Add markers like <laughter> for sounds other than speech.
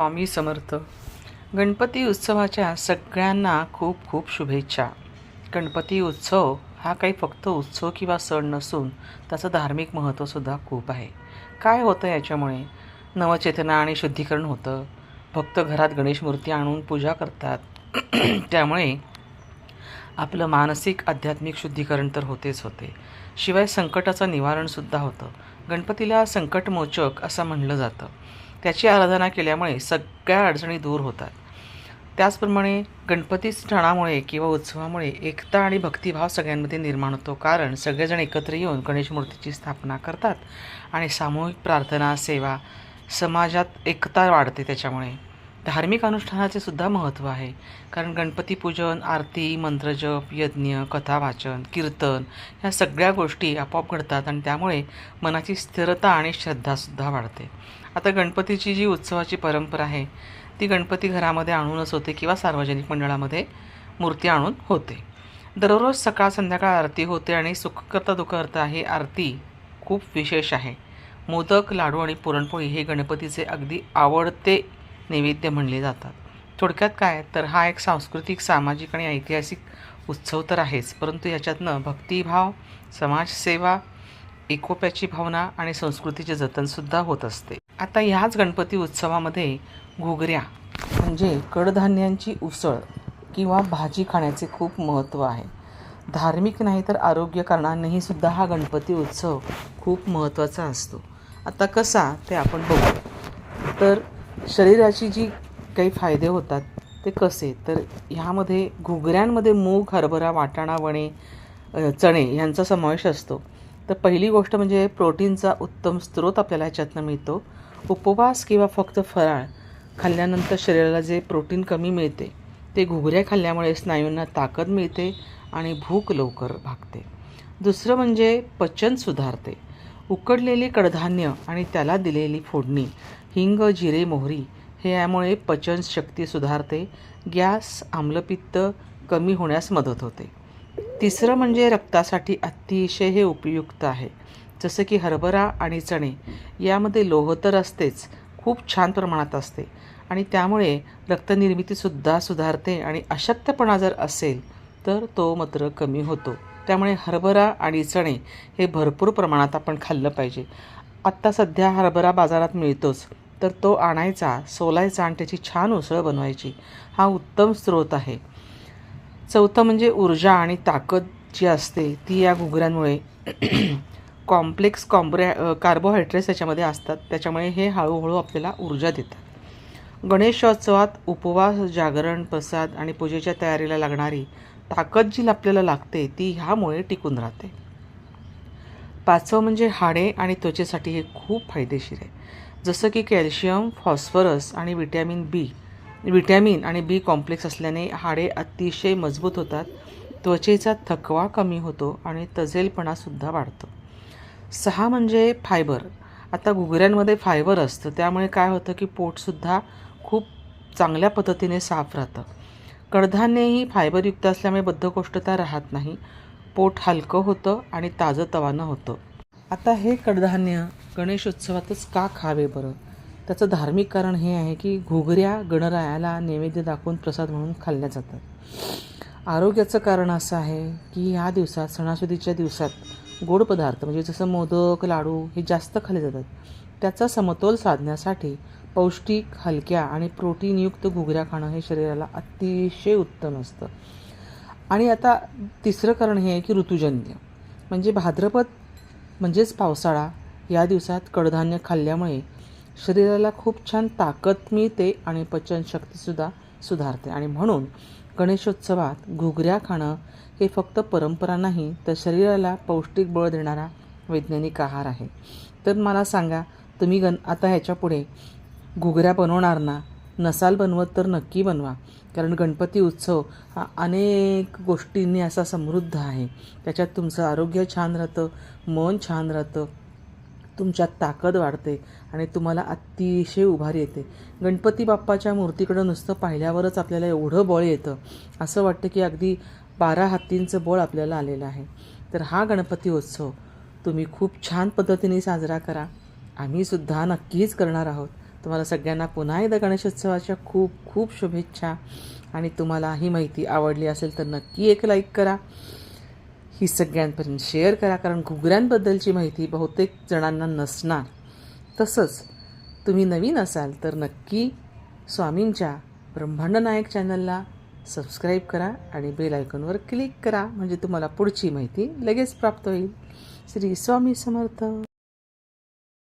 स्वामी समर्थ. गणपती उत्सवाच्या सगळ्यांना खूप खूप शुभेच्छा. गणपती उत्सव हा काही फक्त उत्सव किंवा सण नसून त्याचं धार्मिक महत्त्वसुद्धा खूप आहे. काय होतं याच्यामुळे? नवचेतना आणि शुद्धीकरण होतं. भक्त घरात गणेश मूर्ती आणून पूजा करतात. <clears throat> त्यामुळे आपलं मानसिक आध्यात्मिक शुद्धीकरण तर होतेच होते. शिवाय संकटाचं निवारणसुद्धा होतं. गणपतीला संकटमोचक असं म्हणलं जातं. त्याची आराधना केल्यामुळे सगळ्या अडचणी दूर होतात. त्याचप्रमाणे गणपती सणामुळे किंवा उत्सवामुळे एकता आणि भक्तिभाव सगळ्यांमध्ये निर्माण होतो. कारण सगळेजण एकत्र येऊन गणेश मूर्तीची स्थापना करतात आणि सामूहिक प्रार्थना सेवा समाजात एकता वाढते त्याच्यामुळे. धार्मिक अनुष्ठानाचे सुद्धा महत्त्व आहे. कारण गणपती पूजन आरती मंत्रजप यज्ञ कथा वाचन कीर्तन ह्या सगळ्या गोष्टी आपोआप घडतात आणि त्यामुळे मनाची स्थिरता आणि श्रद्धासुद्धा वाढते. आता गणपतीची जी उत्सवाची परंपरा आहे ती गणपती घरामध्ये आणूनच होते किंवा सार्वजनिक मंडळामध्ये मूर्ती आणून होते. दररोज सकाळ संध्याकाळ आरती होते आणि सुखकर्ता दुखकर्ता ही आरती खूप विशेष आहे. मोदक लाडू आणि पुरणपोळी हे गणपतीचे अगदी आवडते नैवेद्य म्हणले जातात. थोडक्यात काय? तर हा एक सांस्कृतिक सामाजिक आणि ऐतिहासिक उत्सव तर आहेच परंतु याच्यातनं भक्तिभाव समाजसेवा एकोप्याची भावना आणि संस्कृतीचे जतनसुद्धा होत असते. आता ह्याच गणपती उत्सवामध्ये घुगऱ्या म्हणजे कडधान्यांची उसळ किंवा भाजी खाण्याचे खूप महत्त्व आहे. धार्मिक नाही तर आरोग्य कारणांनीही सुद्धा हा गणपती उत्सव खूप महत्त्वाचा असतो. आता कसा ते आपण बघू. तर शरीराची जी काही फायदे होतात ते कसे? तर ह्यामध्ये घुगऱ्यांमध्ये मूग हरभरा वाटाणा वणे चणे यांचा समावेश असतो. तर पहिली गोष्ट म्हणजे प्रोटीनचा उत्तम स्रोत आपल्याला ह्याच्यातनं मिळतो. उपवास किंवा फक्त फराळ खाल्ल्यानंतर शरीराला जे प्रोटीन कमी मिळते ते घुगऱ्या खाल्ल्यामुळे स्नायूंना ताकद मिळते आणि भूक लवकर भागते. दुसरं म्हणजे पचन सुधारते. उकडलेली कडधान्य आणि त्याला दिलेली फोडणी हिंग जिरे मोहरी हे यामुळे पचनशक्ती सुधारते गॅस आम्लपित्त कमी होण्यास मदत होते. तिसरं म्हणजे रक्तासाठी अतिशय हे उपयुक्त आहे. जसं की हरभरा आणि चणे यामध्ये लोह तर असतेच खूप छान प्रमाणात असते आणि त्यामुळे रक्तनिर्मितीसुद्धा सुधारते आणि अशक्तपणा जर असेल तर तो मात्र कमी होतो. त्यामुळे हरभरा आणि चणे हे भरपूर प्रमाणात आपण खाल्लं पाहिजे. आत्ता सध्या हरभरा बाजारात मिळतोच तर तो आणायचा सोलायचा आणि त्याची छान उसळ बनवायची हा उत्तम स्रोत आहे. चौथं म्हणजे ऊर्जा आणि ताकद जी असते ती या घुगऱ्यांमुळे <clears throat> कॉम्प्लेक्स कॉम्ब्रे कार्बोहायड्रेट्स त्याच्यामध्ये असतात त्याच्यामुळे हे हळूहळू आपल्याला ऊर्जा देतात. गणेशोत्सवात उपवास जागरण प्रसाद आणि पूजेच्या तयारीला लागणारी ताकद जी आपल्याला लागते ती ह्यामुळे टिकून राहते. पाचवं म्हणजे हाडे आणि त्वचेसाठी हे खूप फायदेशीर आहे. जसं की कॅल्शियम फॉस्फरस आणि विटॅमिन बी. विटॅमिन आणि बी कॉम्प्लेक्स असल्याने हाडे अतिशय मजबूत होतात त्वचेचा थकवा कमी होतो आणि तजेलपणासुद्धा वाढतो. सहा म्हणजे फायबर. आता घुगऱ्यांमध्ये फायबर असतं त्यामुळे काय होतं की पोटसुद्धा खूप चांगल्या पद्धतीने साफ राहतं. कडधान्यही फायबरयुक्त असल्यामुळे बद्धकोष्ठता राहत नाही. पोट हलकं होतं आणि ताजं तवानं होतं. आता हे कडधान्य गणेशोत्सवातच का खावे बरं? त्याचं धार्मिक कारण हे आहे की घुगऱ्या गणरायाला नैवेद्य दाखवून प्रसाद म्हणून खाल्ल्या जातात. आरोग्याचं कारण असं आहे की ह्या दिवसात सणासुदीच्या दिवसात गोड पदार्थ म्हणजे जसं मोदक लाडू हे जास्त खाल्ले जातात. त्याचा समतोल साधण्यासाठी पौष्टिक हलक्या आणि प्रोटीनयुक्त घुगऱ्या खाणं हे शरीराला अतिशय उत्तम असतं. आणि आता तिसरं कारण हे आहे की ऋतुजन्य. म्हणजे भाद्रपद म्हणजेच पावसाळा या दिवसात कडधान्य खाल्ल्यामुळे शरीराला खूप छान ताकद मिळते आणि पचनशक्तीसुद्धा सुधारते. आणि म्हणून गणेशोत्सवात घुगऱ्या खाणं हे फक्त परंपरा नाही तर शरीराला पौष्टिक बळ देणारा वैज्ञानिक आहार आहे. तर मला सांगा तुम्ही गण आता ह्याच्यापुढे घुगऱ्या बनवणार ना नसाल बनवत तर नक्की बनवा. कारण गणपती उत्सव हा अनेक गोष्टींनी असा समृद्ध आहे. त्याच्यात तुमचं आरोग्य छान राहतं मन छान राहतं तुमच्यात ताकद वाढते आणि तुम्हाला अतिशय उभारी येते. गणपती बाप्पाच्या मूर्तीकडं नुसतं पाहिल्यावरच आपल्याला एवढं बळ येतं. असं वाटतं की अगदी बारा हत्तींचं बळ आपल्याला आलेलं आहे. तर हा गणपती उत्सव तुम्ही खूप छान पद्धतीने साजरा करा. आम्हीसुद्धा नक्कीच करणार आहोत. तुम्हाला सगळ्यांना पुन्हा एकदा गणेशोत्सवाच्या खूप खूप शुभेच्छा. आणि तुम्हाला ही माहिती आवडली असेल तर नक्की एक लाईक करा. ही सगळ्यांपर्यंत शेअर करा कारण घुगऱ्यांबद्दलची माहिती बहुतेक जणांना नसणार. तसंच तुम्ही नवीन असाल तर नक्की स्वामींच्या ब्रह्मांड नायक चॅनलला सबस्क्राईब करा आणि बेल आयकॉनवर क्लिक करा. म्हणजे तुम्हाला पुढची माहिती लगेच प्राप्त होईल. श्री स्वामी समर्थ.